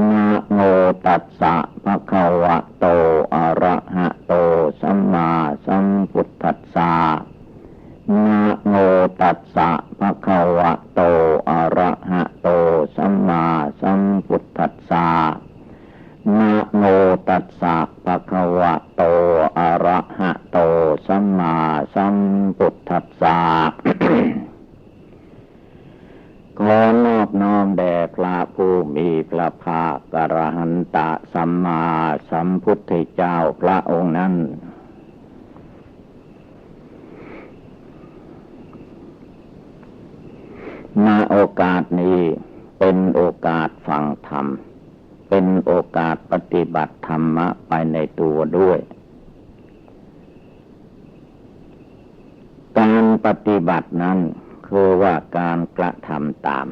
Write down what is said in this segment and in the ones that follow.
นะโมตัสสะภะคะวะโต สัมมาสัมพุทธเจ้าพระองค์นั้นณโอกาสนี้เป็นโอกาสฟังธรรม เป็นโอกาสปฏิบัติธรรมะไปในตัวด้วย การปฏิบัตินั้นคือว่าการกระทำตาม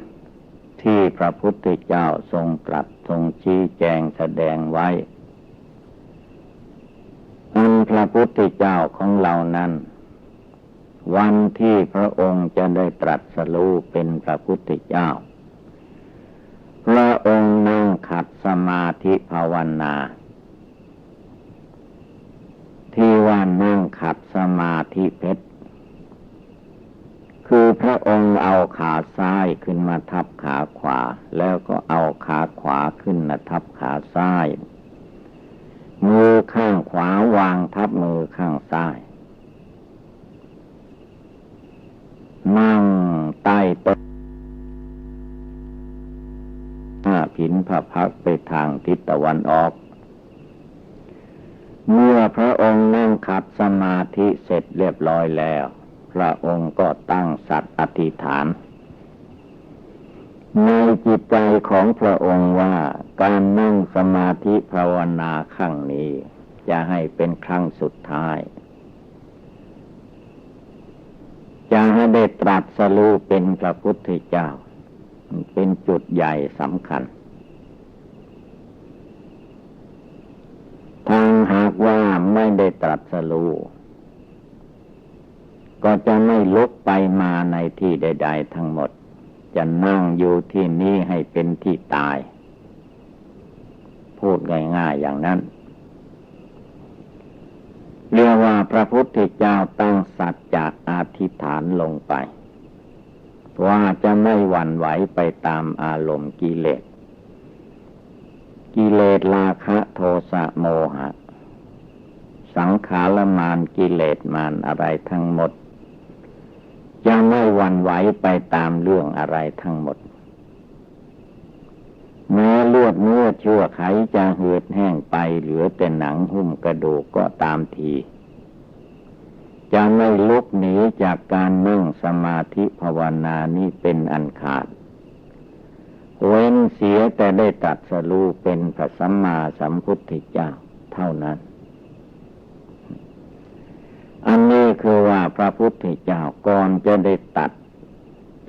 ที่พระพุทธเจ้าทรงตรัส ทรงชี้แจงแสดงไว้ อันพระพุทธเจ้าของเรานั้น วันที่พระองค์จะได้ตรัสรู้เป็นพระพุทธเจ้า พระองค์นั่งขัดสมาธิภาวนา ที่ว่านั่งขัดสมาธิเพชร คือพระองค์เอาขาซ้ายขึ้นมาทับขาขวา แล้วก็เอาขาขวาขึ้นมาทับขาซ้าย มือข้างขวาวางทับมือข้างซ้ายนั่งใต้ต้นห้าผินพระพักไปทางทิศตะวันออก เมื่อพระองค์นั่งขัดสมาธิเสร็จเรียบร้อยแล้ว พระองค์ก็ตั้งสัตว์อธิษฐานในจิตใจของพระองค์ว่าการนั่งสมาธิภาวนาครั้งนี้ จะให้เป็นครั้งสุดท้าย จะให้ได้ตรัสรู้เป็นพระพุทธเจ้า เป็นจุดใหญ่สำคัญทางหากว่าไม่ได้ตรัสรู้ ก็จะไม่ลุกไปมาในที่ใด ๆ ทั้งหมด จะนั่งอยู่ที่นี้ให้เป็นที่ตาย พูดง่ายๆอย่างนั้น เรียกว่าพระพุทธเจ้าตั้งสัจจะอธิษฐานลงไป ว่าจะไม่หวั่นไหวไปตามอารมณ์กิเลส กิเลสราคะโทสะโมหะสังขารมานกิเลสมานอะไรทั้งหมด จะไม่หวั่นไหวไปตามเรื่องอะไรทั้งหมด แม้ลวดเนื้อชั่วไขจะเหือดแห้งไปเหลือแต่หนังหุ้มกระดูกก็ตามทีจะไม่ลุกหนีจากการนั่งสมาธิภาวนานี้เป็นอันขาด เว้นเสียแต่ได้ตัดสรู้เป็นพระสัมมาสัมพุทธเจ้าเท่านั้น อันนี้คือว่าพระพุทธเจ้าก่อนจะได้ตัด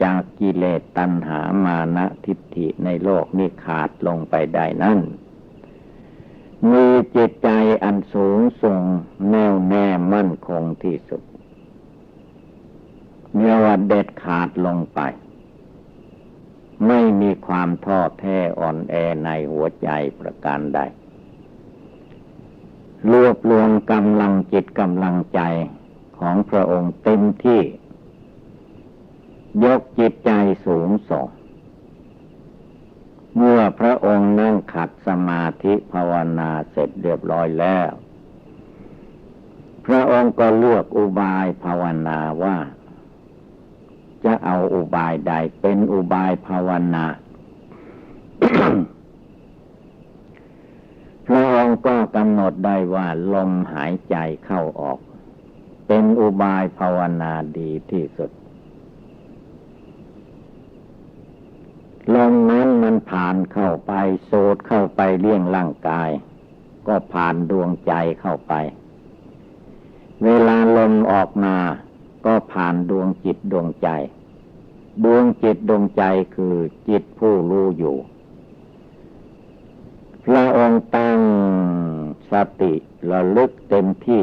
จากกิเลสตัณหามานะทิฏฐิในโลกนี้ขาดลงไปได้นั่น มีจิตใจอันสูงส่งแน่วแน่มั่นคงที่สุดเมื่อว่าเด็ดขาดลงไป ไม่มีความท้อแท้อ่อนแอในหัวใจประการใด รวบรวมกำลังจิตกำลังใจของพระองค์เต็มที่ ยกจิตใจสูงส่งเมื่อพระองค์นั่งขัดสมาธิภาวนาเสร็จเรียบร้อยแล้ว พระองค์ก็เลือกอุบายภาวนาว่า จะเอาอุบายใดเป็นอุบายภาวนา พระองก็กำหนดได้ว่าลมหายใจเข้าออก เป็นอุบายภาวนาดีที่สุด ลมนั้นมันผ่านเข้าไปโสดเข้าไปเลี้ยงร่างกาย ก็ผ่านดวงใจเข้าไป เวลาลมออกมาก็ผ่านดวงจิตดวงใจ ดวงจิตดวงใจคือจิตผู้รู้อยู่ พระองค์ตั้งสติระลึกเต็มที่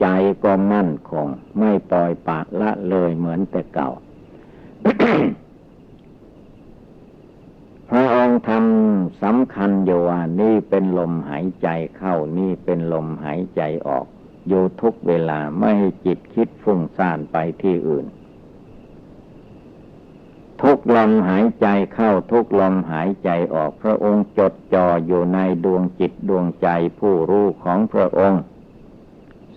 ใจก็มั่นคง ไม่ปล่อยปากละเลยเหมือนแต่เก่า พระองค์ทำสำคัญอยู่ว่านี่เป็นลมหายใจเข้านี่เป็นลมหายใจออก อยู่ทุกเวลาไม่ให้จิตคิดฟุ้งซ่านไปที่อื่น ลมหายใจเข้าทุกลมหายใจออกพระองค์จดจ่ออยู่ในดวงจิตดวงใจผู้รู้ของพระองค์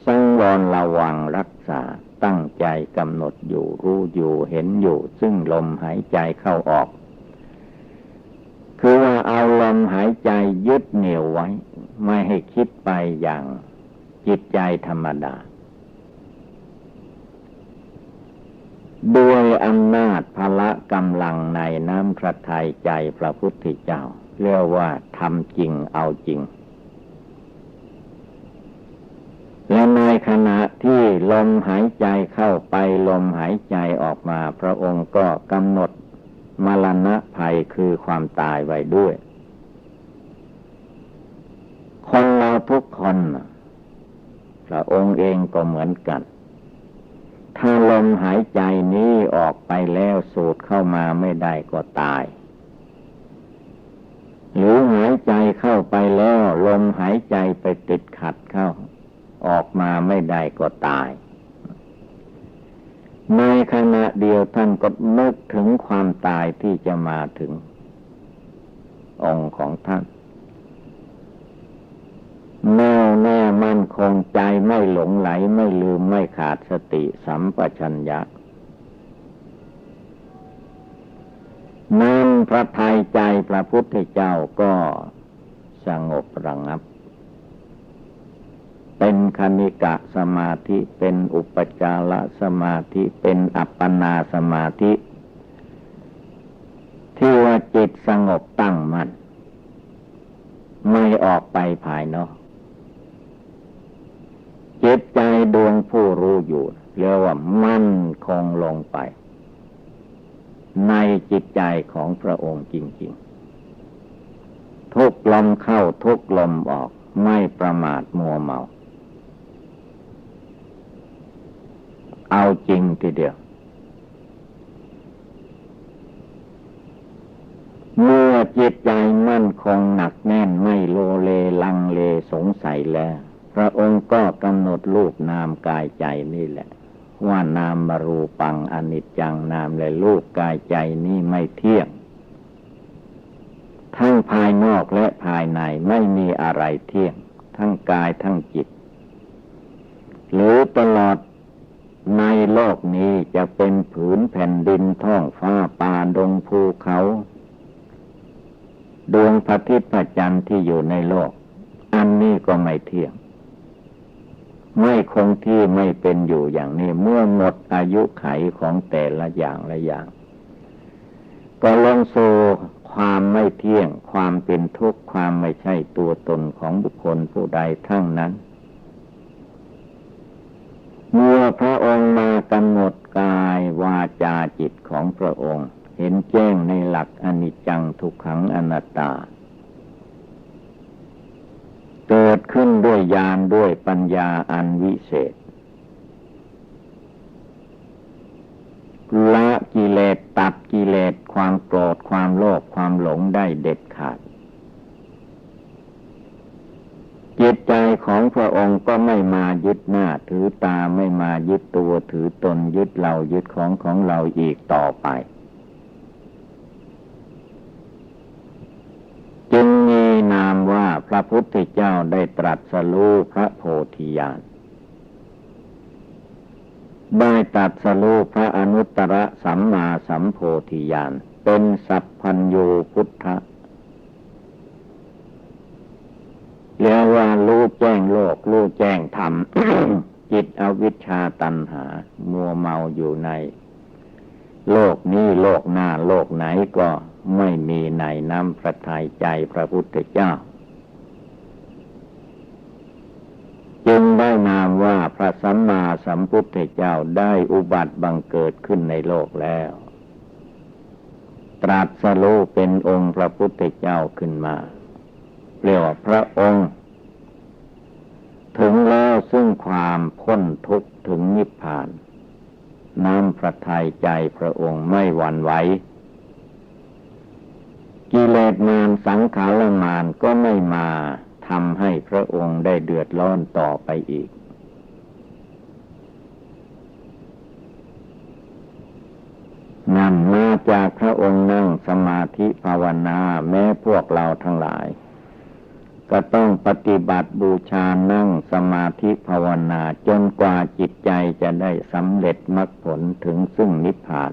สังวรระวังรักษาตั้งใจกำหนดอยู่รู้อยู่เห็นอยู่ ซึ่งลมหายใจเข้าออก คือว่าเอาลมหายใจยึดเหนี่ยวไว้ ไม่ให้คิดไปอย่างจิตใจธรรมดา ด้วยอำนาจพละกำลังในน้ำพระทัยใจพระพุทธเจ้า เรียกว่าทำจริงเอาจริง และในขณะที่ลมหายใจเข้าไปลมหายใจออกมา พระองค์ก็กำหนดมรณะภัยคือความตายไว้ด้วย คนเราทุกคนพระองค์เองก็เหมือนกัน ถ้าลมหายใจนี้ออกไปแล้วสูดเข้ามาไม่ได้ก็ตาย หรือหายใจเข้าไปแล้วลมหายใจไปติดขัดเข้า ออกมาไม่ได้ก็ตาย ในขณะเดียวท่านก็นึกถึงความตายที่จะมาถึง องค์ของท่าน แน่วแน่มั่นคงใจไม่หลงไหลไม่ลืมไม่ขาดสติสัมปชัญญะนั่นพระทัยใจพระพุทธเจ้าก็สงบระงับ เป็นคณิกะสมาธิเป็นอุปจารสมาธิเป็นอัปปนาสมาธิ ที่ว่าจิตสงบตั้งมัน่นไม่ออกไปภายนอก จิตใจดวงผู้รู้อยู่เรียกว่ามั่นคงลงไป ในจิตใจของพระองค์จริง ๆ ทุกลมเข้าทุกลมออกไม่ประมาทมัวเมา เอาจริงทีเดียว เมื่อจิตใจมั่นคงหนักแน่นไม่โลเลลังเลสงสัยแล้ว พระองค์ก็กำหนดรูปนามกายใจนี่แหละ ว่านามมารูปังอนิจจังนามและรูปกายใจนี่ไม่เที่ยง ทั้งภายนอกและภายในไม่มีอะไรเที่ยง ทั้งกายทั้งจิต หรือตลอดในโลกนี้จะเป็นผืนแผ่นดินท้องฟ้าป่าดงภูเขา ดวงพระอาทิตย์พระจันทร์ที่อยู่ในโลก อันนี้ก็ไม่เที่ยง ไม่คงที่ไม่เป็นอยู่อย่างนี้ เมื่อหมดอายุไขของแต่ละอย่างละอย่าง ก็ลงสู่ความไม่เที่ยง ความเป็นทุกข์ความไม่ใช่ตัวตนของบุคคลผู้ใดทั้งนั้น เมื่อพระองค์มากำหนดกายวาจาจิตของพระองค์ เห็นแจ้งในหลักอนิจจังทุกขังอนัตตา เกิดขึ้นด้วยญาณด้วยปัญญาอันวิเศษละกิเลสตัดกิเลสความโกรธความโลภความหลงได้เด็ดขาด จิตใจของพระองค์ก็ไม่มายึดหน้าถือตาไม่มายึดตัวถือตนยึดเรายึดของของเราอีกต่อไป ระพุทธเจ้าได้ตรัสรู้พระโพธิญาณได้ตรัสรู้พระอนุตตรสัมมาสัมโพธิญาณเป็นสัพพัญญูพุทธะเรียกว่ารู้แจ้งโลกรู้แจ้งธรรม จิตอวิชชาตันหา มัวเมาอยู่ใน โลกนี้โลกหน้าโลกไหนก็ไม่มีในน้ำพระทัยใจพระพุทธเจ้า จึงได้นามว่าพระสัมมาสัมพุทธเจ้าได้อุบัติบังเกิดขึ้นในโลกแล้ว ตรัสรู้เป็นองค์พระพุทธเจ้าขึ้นมา เรียกว่าพระองค์ ถึงแล้วซึ่งความพ้นทุกข์ถึงนิพพาน น้ำพระทัยใจพระองค์ไม่หวั่นไหวกิเลสมารสังขารมารก็ไม่มา ทำให้พระองค์ได้เดือดร้อนต่อไปอีก นั่นมาจากพระองค์นั่งสมาธิภาวนาแม้พวกเราทั้งหลาย ก็ต้องปฏิบัติบูชานั่งสมาธิภาวนาจนกว่าจิตใจจะได้สำเร็จมรรคผลถึงซึ่งนิพพาน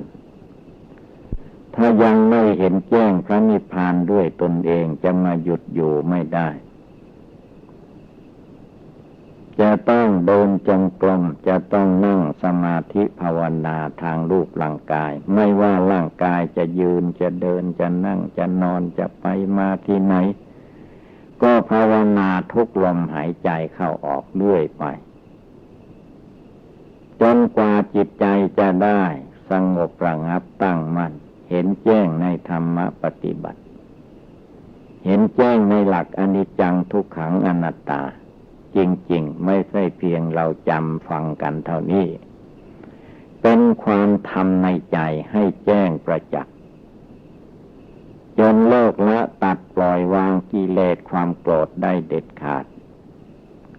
ถ้ายังไม่เห็นแจ้งพระนิพพานด้วยตนเองจะมาหยุดอยู่ไม่ได้ จะต้องเดินจงกรมจะต้องนั่งสมาธิภาวนาทางรูปร่างกาย ไม่ว่าร่างกายจะยืนจะเดินจะนั่งจะนอนจะไปมาที่ไหน ก็ภาวนาทุกลมหายใจเข้าออกเรื่อยไป จนกว่าจิตใจจะได้สงบระงับตั้งมัน่นเห็นแจ้งในธรรมปฏิบัติ เห็นแจ้งในหลักอนิจจังทุกขังอนัตตา จริง ๆ ไม่ใช่เพียงเราจำฟังกันเท่านี้ เป็นความทำในใจให้แจ้งประจักษ์ จนเลิกละตัดปล่อยวางกิเลสความโกรธได้เด็ดขาด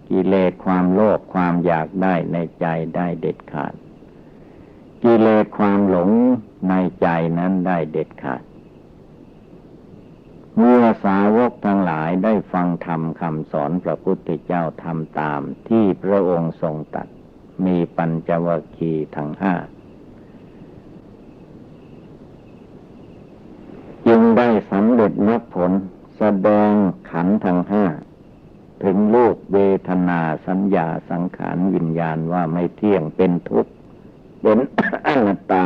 กิเลสความโลภความอยากได้ในใจได้เด็ดขาด กิเลสความหลงในใจนั้นได้เด็ดขาดเมื่อสาวกทั้งหลายได้ฟังธรรมคำสอนพระพุทธเจ้าทำตามที่พระองค์ทรงตัด มีปัญจวัคคีย์ทั้งห้า จึงได้สำเร็จมรรคผลแสดงขันทั้งห้า ถึงลูกเวทนาสัญญาสังขารวิญญาณว่าไม่เที่ยงเป็นทุกข์เป็นอนัตตา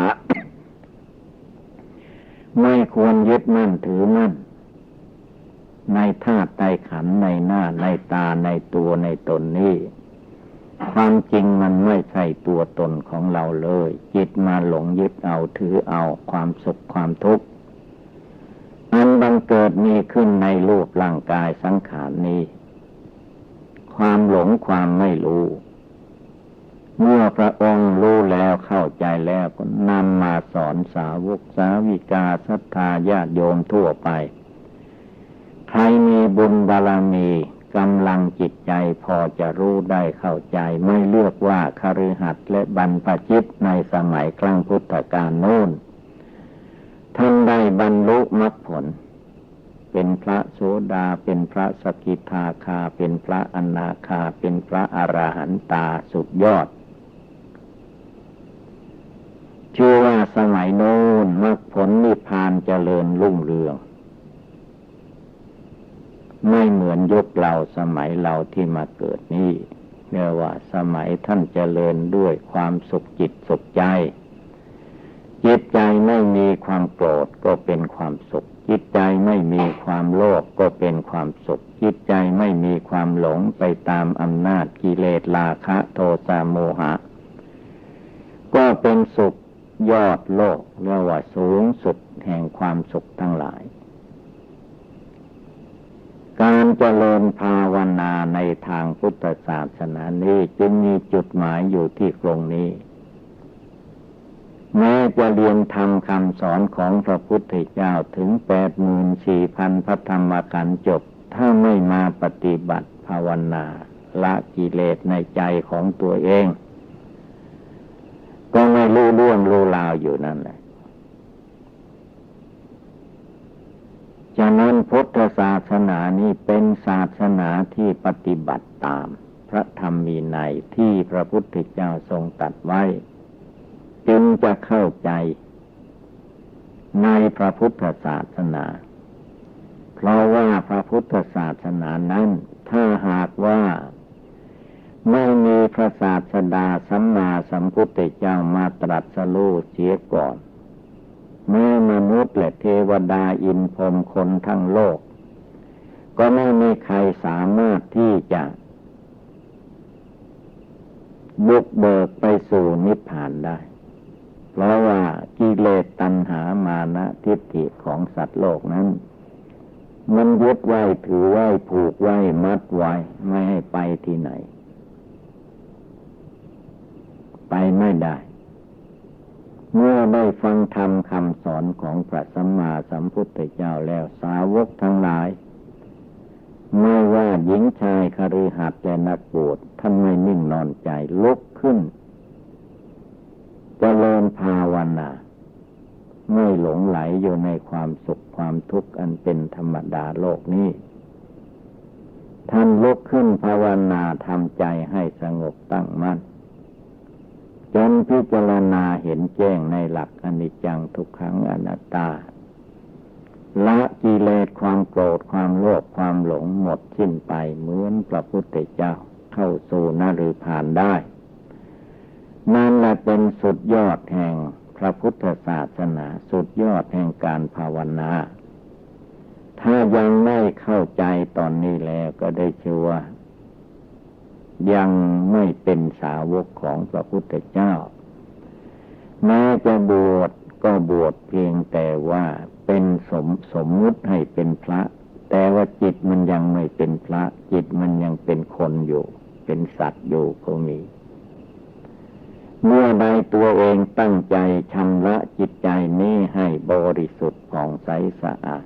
ไม่ควรยึดมั่นถือมั่น ในธาตุในขันในหน้าในตาในตัวในตนนี้ความจริงมันไม่ใช่ตัวตนของเราเลย จิตมาหลงยึดเอาถือเอาความสุขความทุกข์อันบังเกิดมีขึ้นในรูปร่างกายสังขารนี้ ความหลงความไม่รู้ เมื่อพระองค์รู้แล้วเข้าใจแล้วก็นำมาสอนสาวกสาวิกาศรัทธาญาติโยมทั่วไป ใครมีบุญบารมีกำลังจิตใจพอจะรู้ได้เข้าใจ ไม่เลือกว่าคฤหัสถ์และบรรพจิตในสมัยครั้งพุทธกาลโน้นท่านได้บรรลุมรรคผล เป็นพระโสดาเป็นพระสกิทาคา เป็นพระอนาคา เป็นพระอราหันตาสุดยอดชื่อว่า สมัยโน้นมรรคผลนิพพานเจริญรุ่งเรือง ไม่เหมือนยุคเราสมัยเราที่มาเกิดนี้เรียกว่าสมัยท่านเจริญด้วยความสุขจิตสุขใจจิตใจไม่มีความโกรธก็เป็นความสุข จิตใจไม่มีความโลภก็เป็นความสุข จิตใจไม่มีความหลงไปตามอำนาจกิเลสราคะ โทสะโมหะ ก็เป็นสุข ยอดโลกเรียกว่าสูงสุดแห่งความสุขทั้งหลาย การเจริญภาวนาในทางพุทธศาสนานี้จึงมีจุดหมายอยู่ที่ตรงนี้ แม้จะเรียนทำคำสอนของพระพุทธเจ้าถึงแปดหมื่นสี่พันพระธรรมขันจบ ถ้าไม่มาปฏิบัติภาวนาละกิเลสในใจของตัวเอง ก็ไม่รู้ล่วงรู้ลาวอยู่นั่นแหละฉะนั้นพุทธศาสนานี้เป็นศาสนาที่ปฏิบัติตาม พระธรรมมีในที่พระพุทธเจ้าทรงตัดไว้ จึงจะเข้าใจ ในพระพุทธศาสนา เพราะว่าพระพุทธศาสนานั้น ถ้าหากว่า ไม่มีพระศาสดาสัมมาสัมพุทธเจ้ามาตรัสรู้เสียก่อนแม้มนุษย์และเทวดาอินพรมคนทั้งโลก ก็ไม่มีใครสามารถที่จะบุกเบิกไปสู่นิพพานได้ เพราะว่ากิเลสตัณหามานะทิฏฐิของสัตว์โลกนั้น มันยึดไว้ถือไว้ผูกไว้มัดไว้ไม่ให้ไปที่ไหน ไปไม่ได้ เมื่อได้ฟังธรรมคำสอนของพระสัมมาสัมพุทธเจ้าแล้วสาวกทั้งหลาย ไม่ว่าหญิงชายคฤหัสถ์และนักบวชท่านไม่นิ่งนอนใจลุกขึ้นจเจริญภาวนาไม่หลงไหลอยู่ในความสุขความทุกข์อันเป็นธรรมดาโลกนี้ ท่านลุกขึ้นภาวนาทำใจให้สงบตั้งมั่น จนพิจารณาเห็นแจ้งในหลักอนิจจังทุกขังอนัตตา ละกิเลสความโกรธความโลภความหลงหมดสิ้นไปเหมือนพระพุทธเจ้าเข้าสู่นฤพานได้ นั่นแหละเป็นสุดยอดแห่งพระพุทธศาสนาสุดยอดแห่งการภาวนา ถ้ายังไม่เข้าใจตอนนี้แล้วก็ได้ชื่อว่า ยังไม่เป็นสาวกของพระพุทธเจ้า แม้จะบวชก็บวชเพียงแต่ว่าเป็นสมสมมุติให้เป็นพระ แต่ว่าจิตมันยังไม่เป็นพระ จิตมันยังเป็นคนอยู่ เป็นสัตว์อยู่ก็มี เมื่อใดตัวเองตั้งใจชำระจิตใจนี้ให้บริสุทธิ์ผ่องใสสะอาด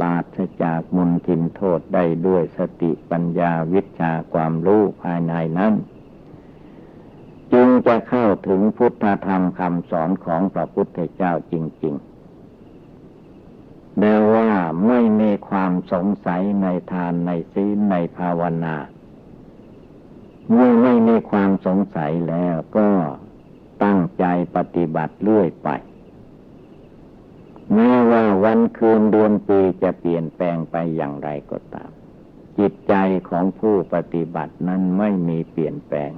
ปราศจากมุนทินโทษได้ด้วยสติปัญญาวิชาความรู้ภายในนั้น จึงจะเข้าถึงพุทธธรรมคำสอนของพระพุทธเจ้าจริง ๆแม้ว่าไม่มีความสงสัยในทานในศีลในภาวนาเมื่อไม่มีความสงสัยแล้วก็ตั้งใจปฏิบัติเรื่อยไป แม้ว่าวันคืนเดือนปีจะเปลี่ยนแปลงไปอย่างไรก็ตาม จิตใจของผู้ปฏิบัตินั้นไม่มีเปลี่ยนแปลง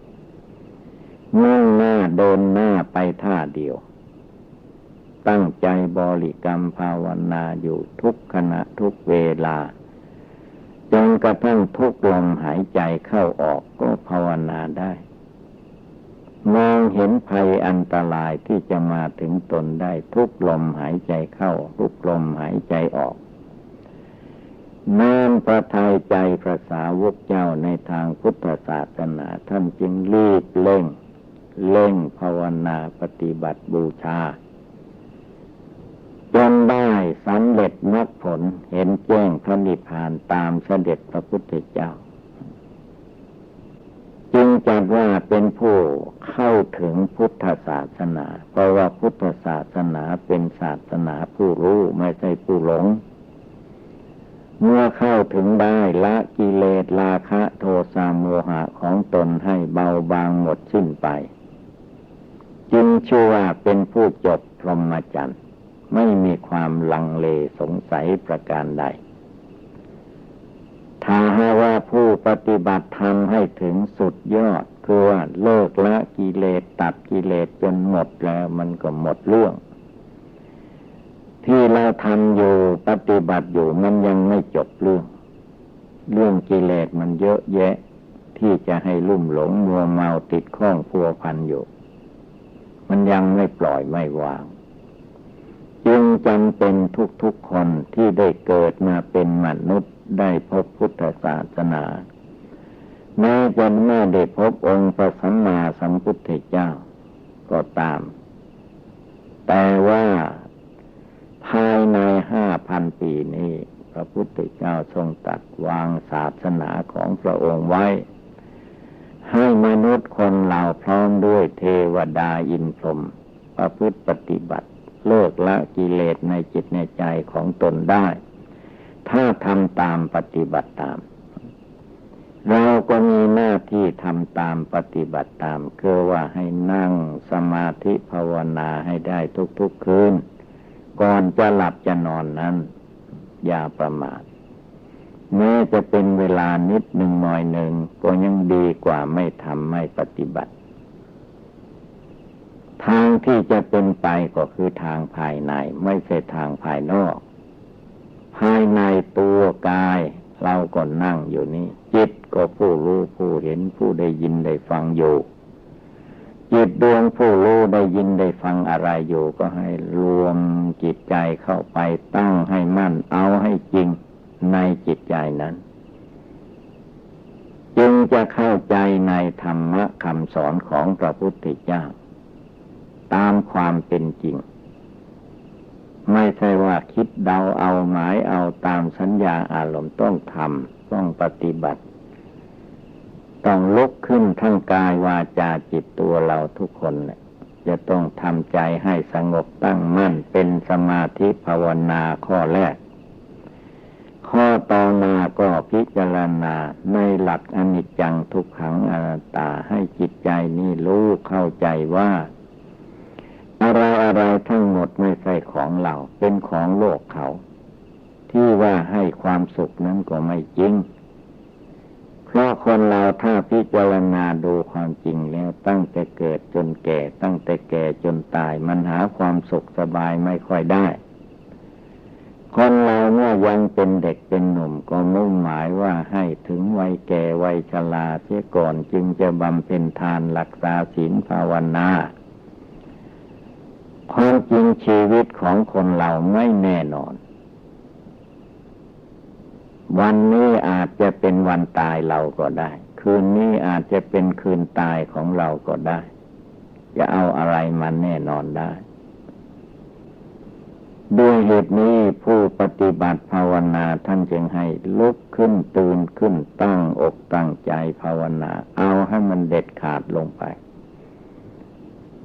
มุ่งหน้าเดินหน้าไปท่าเดียว ตั้งใจบริกรรมภาวนาอยู่ทุกขณะทุกเวลาจนกระทั่งทุกลมหายใจเข้าออกก็ภาวนาได้ มองเห็นภัยอันตรายที่จะมาถึงตนได้ทุกลมหายใจเข้า ทุกลมหายใจออกน้อมประทัยใจพระสาวกเจ้าในทางพุทธศาสนาท่านจึงรีบเร่ง เร่งภาวนาปฏิบัติบูชาจนได้สำเร็จมรรคผลเห็นแจ้งพระนิพพานตามเสด็จพระพุทธเจ้า จึงจัดว่าเป็นผู้เข้าถึงพุทธศาสนา เพราะว่าพุทธศาสนาเป็นศาสนาผู้รู้ไม่ใช่ผู้หลง เมื่อเข้าถึงได้ละกิเลสราคะโทสะโมหะของตนให้เบาบางหมดสิ้นไป จึงชื่อว่าเป็นผู้จบพรหมจรรย์ไม่มีความลังเลสงสัยประการใด ถ้าหาว่าผู้ปฏิบัติธรรมให้ถึงสุดยอด คือว่าเลิกละกิเลสตัดกิเลสจนหมดแล้วมันก็หมดเรื่อง ที่เราทำอยู่ปฏิบัติอยู่มันยังไม่จบเรื่อง เรื่องกิเลสมันเยอะแยะ ที่จะให้ลุ่มหลงมัวเมาติดข้องพัวพันอยู่ มันยังไม่ปล่อยไม่วางจึงจำเป็นทุกๆคนที่ได้เกิดมาเป็นมนุษย์ ได้พบพุทธศาสนาแม้จะไม่ได้พบองค์พระสัมมาสัมพุทธเจ้า ก็ตาม แต่ว่าภายในห้าพันปีนี้ พระพุทธเจ้าทรงตัดวางศาสนาของพระองค์ไว้ ให้มนุษย์คนเราพร้อมด้วยเทวดาอินพรหมประพฤติปฏิบัติ เลิกละกิเลสในจิตในใจของตนได้ ถ้าทำตามปฏิบัติตาม เราก็มีหน้าที่ทำตามปฏิบัติตามคือว่าให้นั่งสมาธิภาวนาให้ได้ทุกๆคืน ก่อนจะหลับจะนอนนั้น อย่าประมาทแม้จะเป็นเวลานิดหนึ่งหน่อยหนึ่ง ก็ยังดีกว่าไม่ทำไม่ปฏิบัติ ทางที่จะเป็นไปก็คือทางภายใน ไม่ใช่ทางภายนอก ภายในตัวกาย เราก็นั่งอยู่นี่จิตก็ผู้รู้ผู้เห็นผู้ได้ยินได้ฟังอยู่จิตดวงผู้รู้ได้ยินได้ฟังอะไรอยู่ก็ให้รวมจิตใจเข้าไปตั้งให้มั่นเอาให้จริงในจิตใจนั้น จึงจะเข้าใจในธรรมะคำสอนของพระพุทธเจ้า ตามความเป็นจริง ไม่ใช่ว่าคิดเดาเอาหมายเอาตามสัญญาอารมณ์ต้องทำต้องปฏิบัติ ต้องลุกขึ้นทั้งกายวาจาจิตตัวเราทุกคนเนี่ยจะต้องทำใจให้สงบตั้งมั่นเป็นสมาธิภาวนาข้อแรก ข้อต่อมาก็พิจารณาในหลักอนิจจังทุกขังอนัตตาให้จิตใจนี้รู้เข้าใจว่า อะไรอะไรทั้งหมดไม่ใช่ของเรา เป็นของโลกเขา ที่ว่าให้ความสุขนั้นก็ไม่จริง เพราะคนเราถ้าพิจารณาดูความจริงแล้วตั้งแต่เกิดจนแก่ ตั้งแต่แก่จนตายมันหาความสุขสบายไม่ค่อยได้คนเราเมื่อยังเป็นเด็กเป็นหนุ่มก็มุ่งหมายว่าให้ถึงวัยแก่วัยชราเสียก่อนจึงจะบำเพ็ญทานรักษาศีลภาวนา ความจริงชีวิตของคนเราไม่แน่นอน วันนี้อาจจะเป็นวันตายเราก็ได้ คืนนี้อาจจะเป็นคืนตายของเราก็ได้ จะเอาอะไรมาแน่นอนได้ ด้วยเหตุนี้ผู้ปฏิบัติภาวนาท่านจึงให้ลุกขึ้นตื่นขึ้นตั้งอกตั้งใจภาวนา เอาให้มันเด็ดขาดลงไป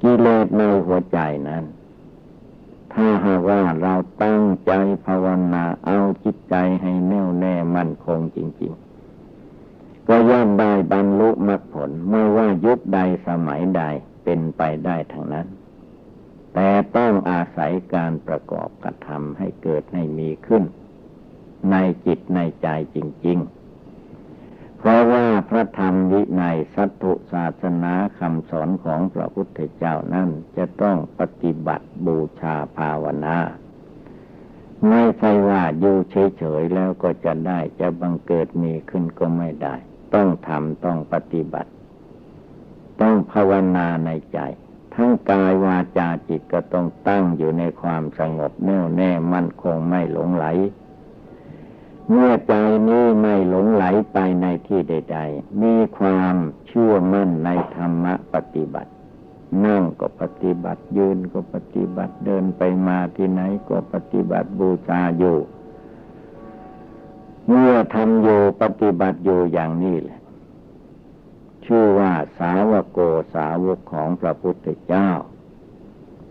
กิเลสในหัวใจนั้น ถ้าหากว่าเราตั้งใจภาวนาเอาจิตใจให้แน่วแน่มั่นคงจริง ๆ ก็ย่อมได้บรรลุมรรคผลไม่ว่ายุคใดสมัยใดเป็นไปได้ทั้งนั้น แต่ต้องอาศัยการประกอบกระทำให้เกิดให้มีขึ้น ในจิตในใจจริง ๆ เพราะว่าพระธรรมวินัยสัตถุศาสนาคำสอนของพระพุทธเจ้านั้นจะต้องปฏิบัติบูชาภาวนา ไม่ใช่ว่าอยู่เฉยๆแล้วก็จะได้จะบังเกิดมีขึ้นก็ไม่ได้ ต้องทำต้องปฏิบัติ ต้องภาวนาในใจ ทั้งกายวาจาจิตก็ต้องตั้งอยู่ในความสงบแน่วแน่มั่นคงไม่หลงไหล เมื่อใจนี้ไม่หลงไหลไปในที่ใด ๆ มีความเชื่อมั่นในธรรมะปฏิบัติ นั่งก็ปฏิบัติยืนก็ปฏิบัติเดินไปมาที่ไหนก็ปฏิบัติบูชาอยู่ เมื่อทำอยู่ปฏิบัติอยู่อย่างนี้แหละ ชื่อว่าสาวโกสาวกของพระพุทธเจ้า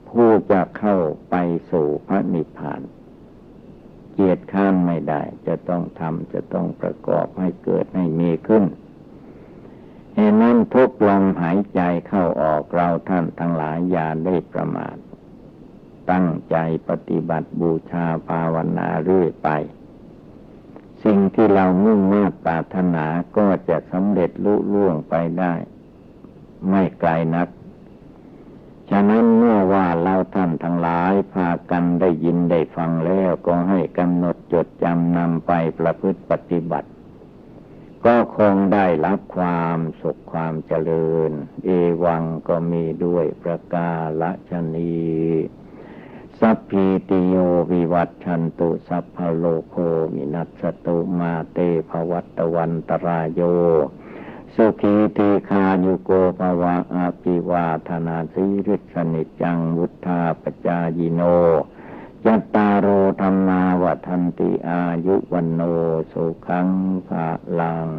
ผู้จะเข้าไปสู่พระนิพพาน เกียดข้ามไม่ได้ จะต้องทำจะต้องประกอบให้เกิดให้มีขึ้นเหตุนั้นทุกลมหายใจเข้าออกเราท่านทั้งหลายอย่าได้ประมาท ตั้งใจปฏิบัติบูชาภาวนาเรื่อยไป สิ่งที่เรามุ่งมา่ปรารถนาก็จะสำเร็จลุล่วงไปได้ ไม่ไกลนัก ฉะนั้นเมื่อว่าเราท่านทั้งหลายพากันได้ยินได้ฟังแล้วก็ให้กำหนดจดจำนำไปประพฤติปฏิบัติ ก็คงได้รับความสุขความเจริญ เอวังก็มีด้วยประกาศนีสัพพีติโยวิวัตชันตุสัพพโลโคมินัสตุมาเตภวัตวันตรายโย สุขีตีคายุโกภวะอาภิวาธนาสีริสนิจังวุธาปจายิโนยัตตารโรธรรมาวัฒนติอายุวันโนสุขังภาลัง